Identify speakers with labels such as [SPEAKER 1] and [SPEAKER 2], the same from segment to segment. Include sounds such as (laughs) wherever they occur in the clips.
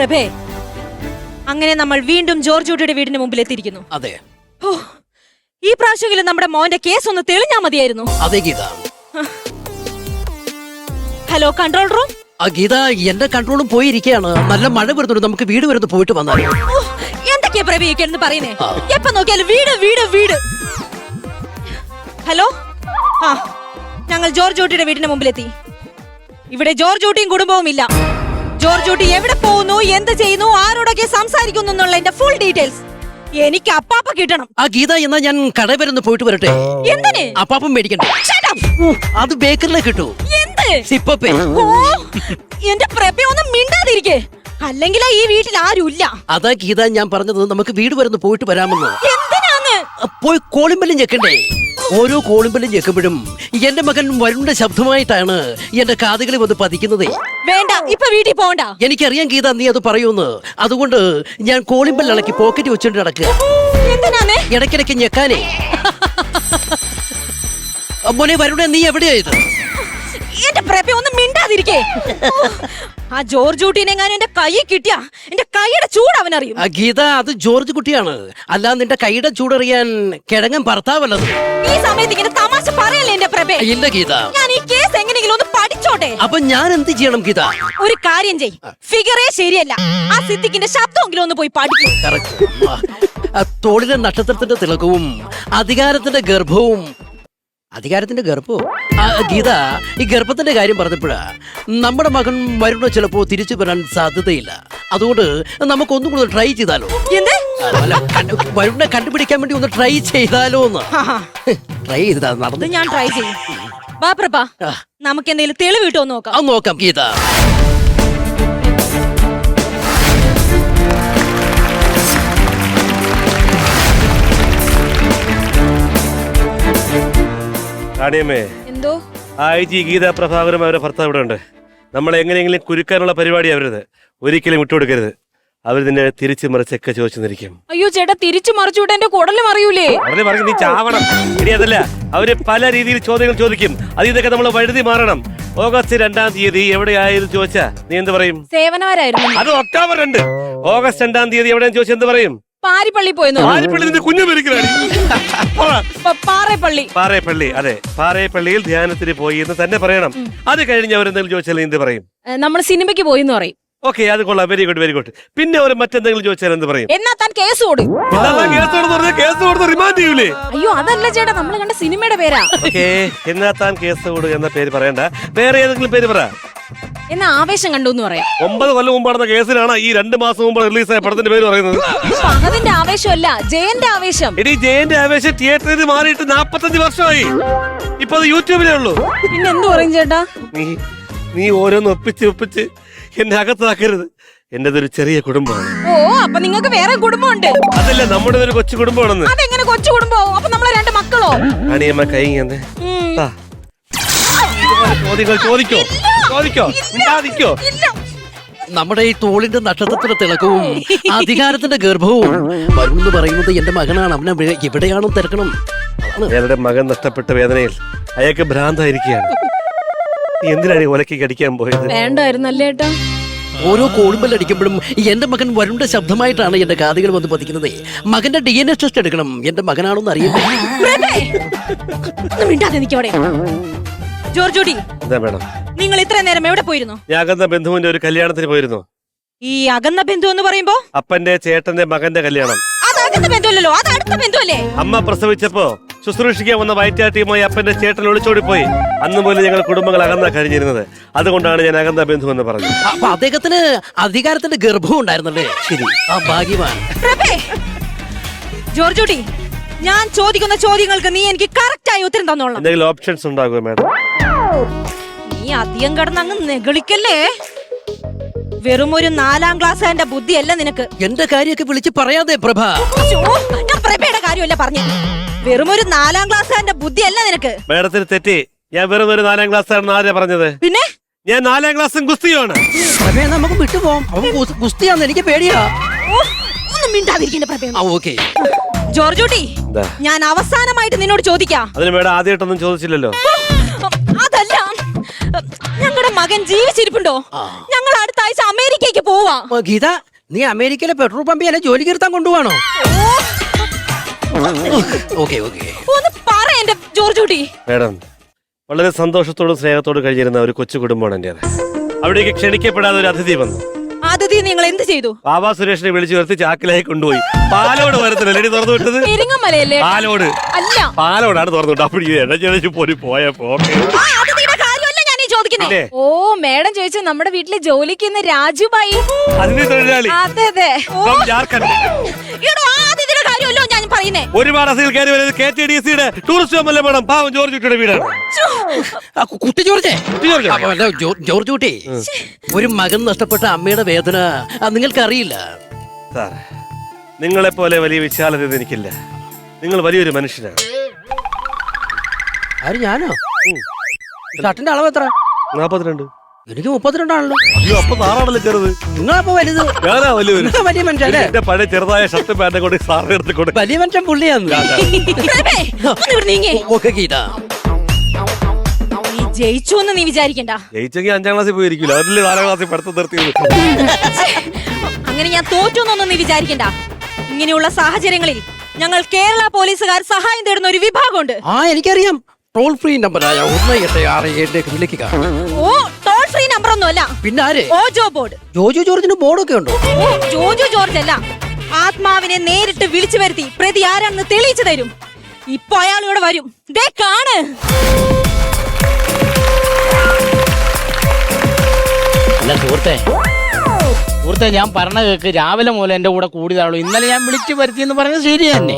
[SPEAKER 1] പ്രഭേ അങ്ങനെ നമ്മൾ വീണ്ടും ജോർജ് ഊട്ടിയുടെ വീടിന് മുമ്പിൽ എത്തിയിരിക്കുന്നു
[SPEAKER 2] അതെ.
[SPEAKER 1] ഓ ഈ പ്രാവശ്യമെങ്കിലും നമ്മുടെ മോന്റെ കേസ് ഒന്ന് തെളിഞ്ഞാ മതിയായിരുന്നു.
[SPEAKER 2] അതെ ഗീത.
[SPEAKER 1] ഹലോ കൺട്രോൾ റൂം
[SPEAKER 2] ആ ഗീത എന്റെ കൺട്രോളും പോയിരിക്കുകയാണ് നല്ല മഴ വരുന്നുണ്ട് നമുക്ക് വീട് വരുന്നു പോയിട്ട് വന്നാൽ.
[SPEAKER 1] ഓ, എന്തൊക്കെയാ പറയുന്നേ?
[SPEAKER 2] ആ.
[SPEAKER 1] നോക്കിയാലും വീട് വീട് വീട്. ഹലോ ആ ഞങ്ങൾ ജോർജ് ഊട്ടിയുടെ വീടിന്റെ മുമ്പിലെത്തി. ഇവിടെ ജോർജ് ഊട്ടിയും കുടുംബവും ഇല്ല ജോർജ് ഊട്ടി എവിടെ പോകുന്നു? എന്ത് ചെയ്യുന്നു? ആരോടൊക്കെ സംസാരിക്കുന്നു എന്നുള്ള എന്റെ ഫുൾ ഡീറ്റെയിൽസ് എനിക്ക് അപ്പാപ്പ കിട്ടണം.
[SPEAKER 2] ആ ഗീത എന്നാ ഞാൻ കട വരുന്നു പോയിട്ട് വരട്ടെ?
[SPEAKER 1] എന്തിനെ?
[SPEAKER 2] അപ്പാപ്പം മേടിക്കണ്ടേ. അത് ബേക്കറിലെ കിട്ടൂ
[SPEAKER 1] എന്ത്?
[SPEAKER 2] സിപ്പപ്പേ.
[SPEAKER 1] ഓ എന്റെ പ്രഭ ഒന്നും മിണ്ടാതിരിക്കേ. അല്ലെങ്കിൽ ഈ വീട്ടിൽ ആരുമില്ല.
[SPEAKER 2] അതാ ഗീത ഞാൻ പറഞ്ഞത് നമുക്ക് വീട് വരുന്നു പോയിട്ട് വരാമെന്ന്.
[SPEAKER 1] എന്തിനാന്ന്?
[SPEAKER 2] പോയി കോളിമ്പലും ഞെക്കണ്ടേ? ഓരോ കോളിമ്പലും ഞെക്കുമ്പോഴും എന്റെ മകൻ വരുണിന്റെ ശബ്ദമായിട്ടാണ് എന്റെ കാതുകളിൽ വന്ന് പതിക്കുന്നത്.
[SPEAKER 1] വേണ്ട ഇപ്പൊ വീട്ടിൽ പോണ്ട.
[SPEAKER 2] എനിക്കറിയാം ഗീത നീ അത് പറയൂന്ന് അതുകൊണ്ട് ഞാൻ കോളിമ്പൽ ഇളക്കി പോക്കറ്റ് വെച്ചോണ്ട് നടക്കുക ഇടയ്ക്കിടയ്ക്ക് ഞെക്കാനേ. (laughs) മോനെ വരുണെ നീ എവിടെയായത്
[SPEAKER 1] എന്റെ പ്രഭ ഒന്ന് മിണ്ടാതിരിക്കേ. ആ ജോർജ് ഊട്ടിനെങ്ങാനും എന്റെ കൈ കിട്ടിയ എന്റെ കൈയുടെ ചൂട് അവനറിയും.
[SPEAKER 2] അറിയും ഗീത അത് ജോർജ് കുട്ടിയാണ്. അല്ല നിന്റെ കൈയുടെ ചൂടറിയാൻ കിഴങ്ങൻ ഭർത്താവല്ലത്
[SPEAKER 1] ഈ സമയത്ത് ഇങ്ങനെ തമാശ പറയല്ലേ എന്റെ പ്രഭ?
[SPEAKER 2] ഇല്ല ഗീത.
[SPEAKER 1] ഞാൻ ഈ കേസ് എങ്ങനെയെങ്കിലും ഒന്ന് പഠിച്ചോട്ടെ?
[SPEAKER 2] അപ്പൊ ഞാൻ എന്ത് ചെയ്യണം ഗീത?
[SPEAKER 1] ഒരു കാര്യം ചെയ് ഫിഗറേ ശരിയല്ല. ആ സിദ്ദിഖിന്റെ ശബ്ദമെങ്കിലും ഒന്ന് പോയി പഠിക്കും.
[SPEAKER 2] തോളിലെ നക്ഷത്രത്തിന്റെ തിളക്കവും അധികാരത്തിന്റെ ഗർഭവും അധികാരത്തിന്റെ ഗർഭവും. ഗീത ഈ ഗർഭത്തിന്റെ കാര്യം പറഞ്ഞപ്പോഴാ നമ്മുടെ മകൻ വരുണ ചിലപ്പോ തിരിച്ചു വരാൻ സാധ്യതയില്ല. അതുകൊണ്ട് നമുക്ക് ഒന്നും കൂടെ ട്രൈ ചെയ്താലോ? വരുണിനെ കണ്ടുപിടിക്കാൻ വേണ്ടി ഒന്ന് ട്രൈ ചെയ്താലോ എന്ന്. ട്രൈ ചെയ്താ നടന്നു.
[SPEAKER 1] ഞാൻ ട്രൈ ചെയ്യും. വാ പ്രഭ നമുക്ക് എന്തെങ്കിലും തെളിവ് കിട്ടുമോ നോക്കാം.
[SPEAKER 2] അത് നോക്കാം ഗീത.
[SPEAKER 3] റാണിയമ്മേ
[SPEAKER 1] എന്തോ?
[SPEAKER 3] ആ ഐ ജി ഗീതാ പ്രഭാകരും അവരുടെ ഭർത്താവ് ഇവിടെ ഉണ്ട്. നമ്മളെ എങ്ങനെയെങ്കിലും കുരുക്കാനുള്ള പരിപാടി അവരുത് ഒരിക്കലും വിട്ടുകൊടുക്കരുത്. അവർ നിന്നെ തിരിച്ചു മറിച്ചൊക്കെ ചോദിച്ചു നിൽക്കും
[SPEAKER 1] അയ്യോ ചേട്ടാ തിരിച്ചു മറിച്ചുവിട്ട് എന്റെ കുടലും മറിയൂലേ?
[SPEAKER 3] അവരെ പറഞ്ഞു നീ ചാവണം. ഇനി അതല്ല അവർ പല രീതിയിൽ ചോദ്യങ്ങൾ ചോദിക്കും. അത് ഇതൊക്കെ നമ്മൾ വഴുതി മാറണം. ഓഗസ്റ്റ് രണ്ടാം തീയതി എവിടെയായിരുന്നു ചോദിച്ചാ? നീ എന്ത് പറയും?
[SPEAKER 1] സേവനവരായിരുന്നു.
[SPEAKER 3] അത് ഒക്ടോബർ രണ്ട്. ഓഗസ്റ്റ് രണ്ടാം തീയതി എവിടെയെന്ന് ചോദിച്ചാൽ എന്ത് പറയും?
[SPEAKER 1] പാരിപ്പള്ളി പോയെന്ന് പറഞ്ഞു.
[SPEAKER 3] ആരിപ്പള്ളി നിന്റെ കുഞ്ഞു മരിക്കലാണ് (laughs)
[SPEAKER 1] പ- പാറേപ്പള്ളി.
[SPEAKER 3] അതെ. പാറേപ്പള്ളിയിൽ ധ്യാനത്തിന് പോയി എന്ന് തന്നെ പറയണം. അത് കഴിഞ്ഞ് അവരെന്തെങ്കിലും ചോദിച്ചാൽ എന്ത് പറയും.
[SPEAKER 1] നമ്മൾ സിനിമയ്ക്ക് പോയി എന്ന് പറയും.
[SPEAKER 3] ഓക്കെ അത് കൊള്ളാം. വെരി ഗുഡ് വെരി ഗുഡ് പിന്നെ അവർ മറ്റെന്തെങ്കിലും ചോദിച്ചാൽ എന്ത് പറയും?
[SPEAKER 1] എന്നാ താൻ കേസ് കൊടു.
[SPEAKER 3] ഇതാ കേസ് കൊടുത്ത് കേസ് കൊടുത്ത് റിമാൻഡ് ചെയ്യൂലേ?
[SPEAKER 1] അയ്യോ അതല്ല ചേട്ടാ നമ്മൾ കണ്ട സിനിമയുടെ പേരാ.
[SPEAKER 3] ഓക്കെ എന്നാ താൻ കേസ് കൊടു എന്ന പേര് പറയണ്ട. വേറെ ഏതെങ്കിലും പേര് പറ.
[SPEAKER 1] എന്നാ ആവേശം കണ്ടു എന്ന് പറയാം.
[SPEAKER 3] ഒമ്പത് കൊല്ലം മുമ്പ് നടന്ന കേസിലാണ് ഈ രണ്ട് മാസം മുമ്പ് ആയ പടത്തിന്റെ പേര് പറയുന്നത്.
[SPEAKER 1] പകതിന്റെ ആവേശമല്ല ജയന്റെ ആവേശം.
[SPEAKER 3] ഇനി ജയന്റെ ആവേശം തിയേറ്ററിൽ മാറിയിട്ട് നാപ്പത്തഞ്ച് വർഷമായി. ഇപ്പൊ അത് യൂട്യൂബിലേ ഉള്ളൂ.
[SPEAKER 1] പിന്നെ എന്ത് പറയും ചേട്ടാ?
[SPEAKER 3] നീ നീ ഓരോന്ന് ഒപ്പിച്ച് ഒപ്പിച്ച് എന്നെ അകത്താക്കരുത്. എന്റെ ഒരു ചെറിയ കുടുംബമാണ്.
[SPEAKER 1] ഓ അപ്പൊ നിങ്ങൾക്ക് വേറെ കുടുംബമുണ്ട്.
[SPEAKER 3] അതല്ല നമ്മുടെ ഒരു കൊച്ചു കുടുംബമാണെന്ന്.
[SPEAKER 1] അതെങ്ങനെ കൊച്ചു കുടുംബമാവും? അപ്പൊ നമ്മളെ രണ്ട് മക്കളോ?
[SPEAKER 3] അണിയമ്മ കൈ. ചോദ്യങ്ങൾ ചോദിക്കോ. ചോദിക്കോ മിണ്ടാതിക്കോ
[SPEAKER 1] ഇല്ല.
[SPEAKER 2] നമ്മുടെ ഈ തോളിന്റെ നക്ഷത്രത്തിന്റെ തിളക്കവും അധികാരത്തിന്റെ ഗർഭവും. വരുൺ എന്ന് പറയുന്നത് എന്റെ മകനാണ്. അവനെ എവിടെ- എവിടെയാണോ തിരക്കണം. എന്റെ
[SPEAKER 3] അയാളുടെ മകൻ നഷ്ടപ്പെട്ട വേദനയിൽ അയാൾക്ക് ഭ്രാന്തായിരിക്കുകയാണ്. നീ എന്തിനാണ് ഈ ഒലക്കി കടിക്കാൻ പോയത്?
[SPEAKER 1] വേണ്ടായിരുന്നല്ലേ ഏട്ടാ?
[SPEAKER 2] ഓരോ കോളുമ്പൽ അടിക്കുമ്പോഴും എന്റെ മകൻ വരുണ്ട ശബ്ദമായിട്ടാണ് എന്റെ കാതുകൾ വന്ന് പതിക്കുന്നത്. മകന്റെ ഡി എൻ എ ടെസ്റ്റ് എടുക്കണം. എന്റെ മകനാണോന്ന് അറിയില്ല.
[SPEAKER 1] പ്രഭേ, ഒന്ന് മിണ്ടാതെ നിക്കവിടെ ജോർജ് ജൂഡി
[SPEAKER 3] എന്താ വേണം
[SPEAKER 1] നിങ്ങൾ ഇത്ര നേരം എവിടെ പോയിരുന്നു?
[SPEAKER 3] ഞാൻ അകന്ന ബന്ധുവിന്റെ ഒരു കല്യാണത്തിന് പോയിരുന്നു.
[SPEAKER 1] ഈ അകന്ന ബന്ധു എന്ന് പറയുമ്പോ?
[SPEAKER 3] അപ്പന്റെ ചേട്ടന്റെ മകന്റെ കല്യാണം.
[SPEAKER 1] അത് അകന്ന ബന്ധുവല്ലല്ലോ അത് അടുത്ത ബന്ധുവല്ലേ?
[SPEAKER 3] അമ്മ പ്രസവിച്ചപ്പോ ശുശ്രൂഷിക്കാൻ വന്ന വയറ്റാട്ടിയുമായി അപ്പന്റെ ചേട്ടൻ ഒളിച്ചോടി പോയി അന്ന് മുതൽ ഞങ്ങൾ കുടുംബങ്ങൾ അകന്ന കഴിഞ്ഞിരുന്നത് അതുകൊണ്ടാണ് ഞാൻ അകന്ന ബന്ധു എന്ന് പറഞ്ഞത്.
[SPEAKER 2] അപ്പൊ അദ്ദേഹത്തിന് അധികാരത്തിന്റെ ഗർഭവും ഉണ്ടായിരുന്നല്ലേ? ശരി. ആ ഭാഗ്യമാണ്
[SPEAKER 1] പ്രഭേ ഞാൻ ചോദിക്കുന്ന ചോദ്യങ്ങൾക്ക് നീ എനിക്ക് കറക്റ്റ് ആയി ഉത്തരം തന്നോളാം.
[SPEAKER 3] എന്തെങ്കിലും ഓപ്ഷൻസ് ഉണ്ടാകുമോ മാഡം?
[SPEAKER 1] നീ അധികം കിടന്ന് അങ്ങ് നെഗളിക്കല്ലേ? വെറും ഒരു നാലാം ക്ലാസ് എന്റെ ബുദ്ധിയല്ല നിനക്ക്.
[SPEAKER 2] എന്റെ കാര്യമൊക്കെ വിളിച്ച് പറയാതെ പ്രഭ.
[SPEAKER 1] ഞാൻ പ്രഭയുടെ കാര്യമല്ല പറഞ്ഞു. വെറും ഒരു നാലാം ക്ലാസ് എന്റെ ബുദ്ധിയല്ല നിനക്ക്.
[SPEAKER 3] മേഡത്തിന് തെറ്റി. ഞാൻ വെറും ഒരു നാലാം ക്ലാസ് ആണ് ആരാ പറഞ്ഞത്?
[SPEAKER 1] പിന്നെ?
[SPEAKER 3] ഞാൻ നാലാം ക്ലാസ്സും
[SPEAKER 2] ഗുസ്തിയാണ് നമുക്ക് വിട്ടുപോകാം അവൻ ഗുസ്- ഗുസ്തിയാന്ന് എനിക്ക് പേടിയാ.
[SPEAKER 1] ഓ, ഒന്നും മിണ്ടാതിരിക്കണ്ട പ്രഭ.
[SPEAKER 2] ആ ഓക്കെ.
[SPEAKER 1] ജോർജ്
[SPEAKER 3] എന്താ?
[SPEAKER 1] ഞാൻ അവസാനമായിട്ട് നിന്നോട് ചോദിക്കാം.
[SPEAKER 3] അതിന് മേഡം ആദ്യമായിട്ടൊന്നും ചോദിച്ചില്ലല്ലോ.
[SPEAKER 2] ആ.
[SPEAKER 1] ഞങ്ങൾ അടുത്ത ആഴ്ച അമേരിക്കയ്ക്ക് പോവാ.
[SPEAKER 2] ഗീത നീ അമേരിക്കയിലെ പെട്രോൾ പമ്പ് എന്നെ ജോലി കീർത്താൻ കൊണ്ടുപോകണോ ഓക്കെ ഓക്കെ.
[SPEAKER 1] ഒന്ന് പറ എന്റെ ജോർജ് കുട്ടി
[SPEAKER 3] മേഡം വളരെ സന്തോഷത്തോടും സ്നേഹത്തോടും കഴിഞ്ഞിരുന്ന ഒരു കൊച്ചു കുടുംബമാണ് എന്റെ അവിടേക്ക് ക്ഷണിക്കപ്പെടാതെ ഒരു അതിഥി വന്നു.
[SPEAKER 1] അതിഥി നിങ്ങൾ എന്ത് ചെയ്തു?
[SPEAKER 3] ബാബാ സുരേഷിനെ വിളിച്ചു വരുത്തി ചാക്കിലായി കൊണ്ടുപോയി. പാലോട് വരത്തില്ല തുറന്നു വിട്ടത്?
[SPEAKER 1] പെരിങ്ങമലയല്ലേ?
[SPEAKER 3] പാലോട്.
[SPEAKER 1] അല്ല.
[SPEAKER 3] പാലോടാണ് തുറന്നു വിട്ടത്. അപ്പോൾ ഈ ഇടഞ്ഞിടച്ച് പോയി പോയപ്പോ ഓക്കെ
[SPEAKER 1] ആ അതിഥിയുടെ കാര്യമല്ല
[SPEAKER 4] ഓ മേഡം ചോദിച്ചു നമ്മുടെ വീട്ടിലെ ജോലിക്ക് ഇന്ന് രാജുബായി.
[SPEAKER 3] അതിന് തൊഴിലാളി.
[SPEAKER 4] അതെ അതെ.
[SPEAKER 1] ഓ.
[SPEAKER 3] from ജാർഖണ്ഡ്.
[SPEAKER 1] എടോ ആ അതിഥിയുടെ കാര്യമല്ലോ ഞാൻ പറയുന്നേ.
[SPEAKER 3] ഒരുപാട് അസീൽ കയറി വരുന്നത് കെ ടി ഡി സിയുടെ ടൂറിസ്റ്റ് മേഡം പാവം ജോർജ് കുട്ടിയുടെ വീടാണ്
[SPEAKER 2] കുട്ടി ജോർജേ?
[SPEAKER 3] കുട്ടി ജോർജ്.
[SPEAKER 2] അപ്പൊ അല്ല, ജോ- ജോർജ് കുട്ടി? ഒരു മകൻ നഷ്ടപ്പെട്ട അമ്മയുടെ വേദന നിങ്ങൾക്ക് അറിയില്ല
[SPEAKER 3] സാർ നിങ്ങളെ പോലെ വലിയ വിശാലത എനിക്കില്ല. നിങ്ങൾ വലിയൊരു മനുഷ്യനാണ്.
[SPEAKER 2] ആര് ഞാനോ? ഷർട്ടിന്റെ അളവ് എത്ര?
[SPEAKER 3] നാപ്പത്തിരണ്ട്.
[SPEAKER 2] എനിക്ക് മുപ്പത്തിരണ്ടാണല്ലോ.
[SPEAKER 3] അയ്യോ അപ്പൊ നാറാണല്ലോ ചെറുത്.
[SPEAKER 2] നിങ്ങളപ്പോ വലുത്?
[SPEAKER 3] ഞാനാ വലിയൊരു
[SPEAKER 2] നിങ്ങൾ വലിയ മനുഷ്യല്ലേ
[SPEAKER 3] എന്റെ പഴയ ചെറുതായ ഷർട്ട് പാന്റ് കൊണ്ട് സാറിന് എടുത്ത് കൊടുക്കും
[SPEAKER 2] വലിയ മനുഷ്യൻ പുള്ളിയാന്ന്.
[SPEAKER 1] പ്രഭേ, ഒന്ന് ഇവിടെ നീങ്ങേ.
[SPEAKER 2] ഓക്കെ ഗീത.
[SPEAKER 1] നീ ജയിച്ചു എന്ന് നീ വിചാരിക്കണ്ട.
[SPEAKER 3] ജയിച്ചെങ്കിൽ അഞ്ചാം ക്ലാസ്സിൽ പോയിരിക്കില്ല അതിൽ നാലാം ക്ലാസ്സിൽ പഠിത്തം നിർത്തിയത്.
[SPEAKER 1] അങ്ങനെ ഞാൻ തോറ്റു എന്നൊന്നും നീ വിചാരിക്കണ്ട. ഇങ്ങനെയുള്ള സാഹചര്യങ്ങളിൽ ഞങ്ങൾ കേരള പോലീസുകാർ സഹായം തേടുന്ന ഒരു വിഭാഗമുണ്ട്.
[SPEAKER 2] ആ എനിക്കറിയാം. ടോൾ ഫ്രീ നമ്പറായ ഒന്ന് എട്ട് ആറ് ഏഴിലേക്ക് വിളിക്കുക.
[SPEAKER 1] ഓ ടോൾ ഫ്രീ നമ്പർ ഒന്നുമല്ല
[SPEAKER 2] പിന്നെ ആര്
[SPEAKER 1] ഓജോ ബോർഡ്.
[SPEAKER 2] ജോജു ജോർജിന് ബോർഡൊക്കെ ഉണ്ടോ?
[SPEAKER 1] ഓ ജോജു ജോർജ് അല്ല. ആത്മാവിനെ നേരിട്ട് വിളിച്ചു വരുത്തി പ്രതി ആരാണെന്ന് തെളിയിച്ചു തരും. ഇപ്പൊ അയാൾ ഇവിടെ വരും. ദേ കാണ്.
[SPEAKER 5] അല്ല സുഹൃത്തെ സുഹൃത്തെ ഞാൻ പറഞ്ഞ കേക്ക് രാവിലെ മുതൽ എന്റെ കൂടെ കൂടിയതാളൂ ഇന്നലെ ഞാൻ വിളിച്ചു വരുത്തി എന്ന് പറഞ്ഞത് ശരി തന്നെ.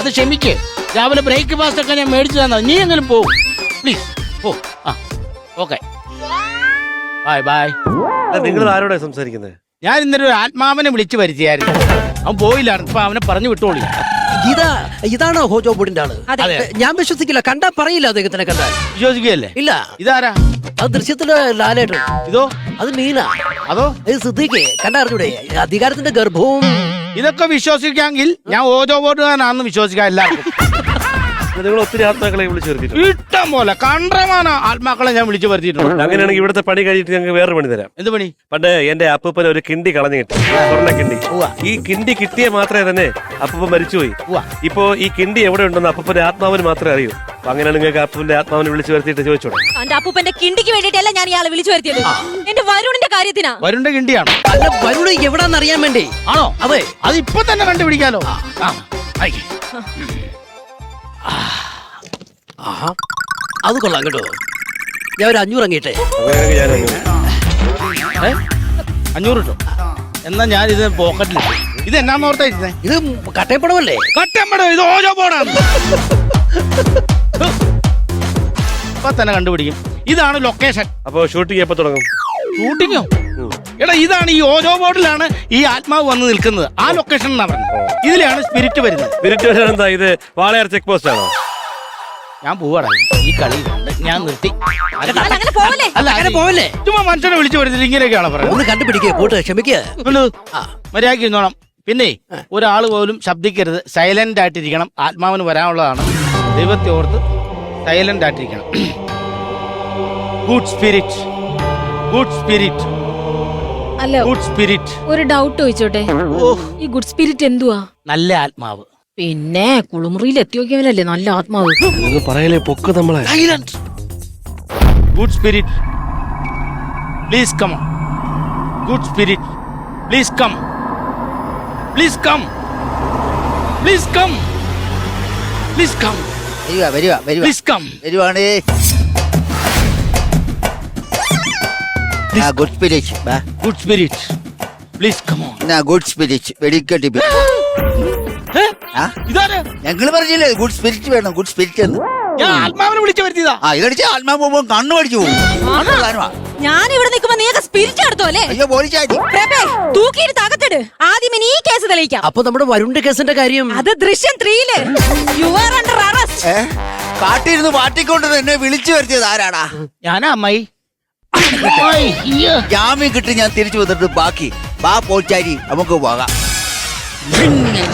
[SPEAKER 5] അത് ക്ഷമിക്ക്. രാവിലെ ബ്രേക്ക്ഫാസ്റ്റ് ഒക്കെ ഞാൻ മേടിച്ചു തന്നോ. നീ എങ്കിലും പോകും പ്ലീസ് പോ. ആ ഓക്കെ ബൈ ബൈ
[SPEAKER 3] നിങ്ങൾ ആരോടെ സംസാരിക്കുന്നത്
[SPEAKER 5] ഞാൻ ഇന്നലെ ഒരു ആത്മാവനെ വിളിച്ചു വരുത്തിയായിരുന്നു. അവൻ പോയില്ല ഇപ്പൊ അവനെ പറഞ്ഞു വിട്ടോളി.
[SPEAKER 2] ഇതാ ഇതാണോ ഹോജോ ബോർഡിന്റെ ആൾ?
[SPEAKER 1] അതെ.
[SPEAKER 2] ഞാൻ വിശ്വസിക്കില്ല. കണ്ടാ പറയില്ല അദ്ദേഹത്തിനെ കണ്ടാൽ
[SPEAKER 5] വിശ്വസിക്കുകയല്ലേ?
[SPEAKER 2] ഇല്ല.
[SPEAKER 5] ഇതാരാ?
[SPEAKER 2] അത് ദൃശ്യത്തിൽ ലാലേട്ടൻ.
[SPEAKER 5] ഇതോ?
[SPEAKER 2] അത് മീന.
[SPEAKER 5] അതോ?
[SPEAKER 2] ഇത് സിദ്ദീഖ് കണ്ടറിഞ്ഞൂടെ? അധികാരത്തിന്റെ ഗർഭവും
[SPEAKER 5] ഇതൊക്കെ വിശ്വസിക്കാമെങ്കിൽ ഞാൻ ഓരോ വോട്ടുകാരനാണെന്ന് വിശ്വസിക്കാം എല്ലാവർക്കും.
[SPEAKER 3] നിങ്ങൾ ഒത്തിരി ആത്മാക്കളെ വിളിച്ചു വരുത്തിയിട്ടുണ്ട്.
[SPEAKER 5] ഇഷ്ടം പോലെ കണ്ടമാന ആത്മാക്കളെ ഞാൻ വിളിച്ചു വരുത്തിയിട്ടുണ്ട്.
[SPEAKER 3] അങ്ങനെയാണെങ്കിൽ ഇവിടുത്തെ പണി കഴിഞ്ഞിട്ട് ഞങ്ങൾക്ക് വേറെ പണി തരാം.
[SPEAKER 5] എന്ത് പണി?
[SPEAKER 3] പണ്ട് എന്റെ അപ്പൂപ്പൻ ഒരു കിണ്ടി കളഞ്ഞു കിട്ടി. സ്വർണ കിണ്ടി. ഈ കിണ്ടി കിട്ടിയ മാത്രമേ തന്നെ അപ്പൂപ്പൻ മരിച്ചുപോയി. ഇപ്പോ ഈ കിണ്ടി എവിടെ ഉണ്ടെന്ന് അപ്പൂപ്പന്റെ ആത്മാവിന് മാത്രമേ അറിയൂ. അങ്ങനെയാണ് നിങ്ങൾക്ക് അപ്പൂപ്പന്റെ ആത്മാവിനെ വിളിച്ചു വരുത്തിയിട്ട് ചോദിച്ചോ
[SPEAKER 1] എന്റെ അപ്പൂപ്പന്റെ കിണ്ടിക്ക് വേണ്ടിയിട്ടല്ല ഞാൻ ഇയാളെ വിളിച്ചു വരുത്തിയത്. എന്റെ വരുണിന്റെ കാര്യത്തിനാ.
[SPEAKER 5] വരുണ്ട കിണ്ടിയാണ്?
[SPEAKER 2] അല്ല വരുണ് എവിടാന്ന് അറിയാൻ വേണ്ടി.
[SPEAKER 5] ആണോ?
[SPEAKER 2] അതെ.
[SPEAKER 5] അത് ഇപ്പൊ തന്നെ കണ്ടുപിടിക്കാലോ? ആ.
[SPEAKER 2] ആഹാ. അത് കൊള്ളാം കേട്ടോ. ഞാൻ ഒരു അഞ്ഞൂറ് അങ്ങേട്ടെ?
[SPEAKER 5] അഞ്ഞൂറ് കിട്ടും. എന്നാ ഞാൻ ഇത് പോക്കറ്റിൽ ഇത് എന്നാന്ന് ഓർത്തായിരുന്നേ
[SPEAKER 2] ഇത് കട്ടയപ്പടമല്ലേ
[SPEAKER 5] കട്ടയപ്പടം ഇത് ഓരോ പോടാണ് ഇപ്പൊ തന്നെ കണ്ടുപിടിക്കും. ഇതാണ് ലൊക്കേഷൻ
[SPEAKER 3] അപ്പൊ ഷൂട്ടിംഗ് എപ്പോ തുടങ്ങും?
[SPEAKER 5] ഷൂട്ടിങ്ങോ എടാ ഇതാണ് ഈ ഓരോ ബോർഡിലാണ് ഈ ആത്മാവ് വന്ന് നിൽക്കുന്നത്. ആ ലൊക്കേഷൻ എന്നാ പറഞ്ഞത്. ഇതിലാണ് സ്പിരിറ്റ് വരുന്നത്.
[SPEAKER 3] സ്പിരിറ്റ് എന്താ ഇത് വാളയാർ ചെക്ക് പോസ്റ്റ് ആണോ?
[SPEAKER 5] ഞാൻ പോവാടാ. ഈ കളി ഞാൻ നിർത്തി.
[SPEAKER 1] അല്ല അങ്ങനെ പോവല്ലേ?
[SPEAKER 5] അല്ല
[SPEAKER 2] അങ്ങനെ പോവല്ലേ?
[SPEAKER 5] ചുമ്മാ മനുഷ്യനെ വിളിച്ചു വരുന്നത് ഇങ്ങനെയൊക്കെയാണ് പറയുന്നത്?
[SPEAKER 2] ഒന്ന് കണ്ടുപിടിക്കേ പോട്ട് ക്ഷമിക്കുക.
[SPEAKER 5] മര്യാദയ്ക്ക് ഇരുന്നോണം പിന്നെ ഒരാൾ പോലും ശബ്ദിക്കരുത്. സൈലന്റ് ആയിട്ടിരിക്കണം. ആത്മാവിന് വരാനുള്ളതാണ്. ദൈവത്തെ ഓർത്ത് സൈലന്റ് ആയിട്ടിരിക്കണം. ഗുഡ് സ്പിരിറ്റ് ഗുഡ് സ്പിരിറ്റ്
[SPEAKER 4] അല്ല
[SPEAKER 5] ഗുഡ് സ്പിരിറ്റ്
[SPEAKER 4] ഒരു ഡൗട്ട് ചോദിച്ചോട്ടെ? ഈ ഗുഡ് സ്പിരിറ്റ് എന്തുവാ?
[SPEAKER 5] നല്ല ആത്മാവ്.
[SPEAKER 4] പിന്നെ കുളിമുറിയിൽ എത്തിയോക്കിയവനല്ലേ നല്ല ആത്മാവ്.
[SPEAKER 3] നിങ്ങൾ പറയലേ പൊക്ക് നമ്മളെ.
[SPEAKER 5] Good spirit please come good spirit please come please come please come please come
[SPEAKER 6] വരിക വരിക വരിക.
[SPEAKER 5] പ്ലീസ് കം
[SPEAKER 6] വരുവാണ്. ആ ഗുഡ് സ്പിരിറ്റ് ബാ
[SPEAKER 5] good spirit please come on
[SPEAKER 6] എന്നാ ഗുഡ് സ്പിരിറ്റ് വെടിക്കെട്ടി ആ
[SPEAKER 5] ഇതാരാ?
[SPEAKER 6] ഞങ്ങൾ പറഞ്ഞില്ലേ ഗുഡ് സ്പിരിറ്റ് വേണം ഗുഡ് സ്പിരിറ്റ് എന്ന്.
[SPEAKER 5] ഞാൻ ആത്മാവിനെ വിളിച്ചു വരുത്തിയതാ.
[SPEAKER 6] ആ ഇതടിച്ച് ആത്മാവ് പോകുമ്പോൾ കണ്ണു പഠിച്ചു പോകും. കണ്ണ് പ്രധാനമാ.
[SPEAKER 1] ഞാൻ ഇവിടെ നിൽക്കുമ്പോ നീയൊക്കെ സ്പിരിറ്റ് എടുത്തോ അല്ലേ?
[SPEAKER 6] അയ്യോ പോലീസായി
[SPEAKER 1] പ്രഭേ തൂക്കിയിട്ട് അകത്തിട്. ആദ്യം ഇനി ഈ കേസ് തെളിയിക്കാം.
[SPEAKER 2] അപ്പൊ നമ്മുടെ വരുണ്ട കേസിന്റെ കാര്യം.
[SPEAKER 1] അത് ദൃശ്യം ത്രീയിൽ. യു ആർ അണ്ടർ അറസ്റ്റ്
[SPEAKER 6] കാട്ടിരുന്ന് പാട്ടിക്കൊണ്ട് എന്നെ വിളിച്ചു വരുത്തിയത് ആരാടാ?
[SPEAKER 5] ഞാനാ അമ്മായി. അയ്യോ.
[SPEAKER 6] ജാമ്യം കിട്ടി ഞാൻ തിരിച്ചു വന്നിട്ട് ബാക്കി. ബാ പോച്ചാരി നമുക്ക് പോകാം. പിന്നെ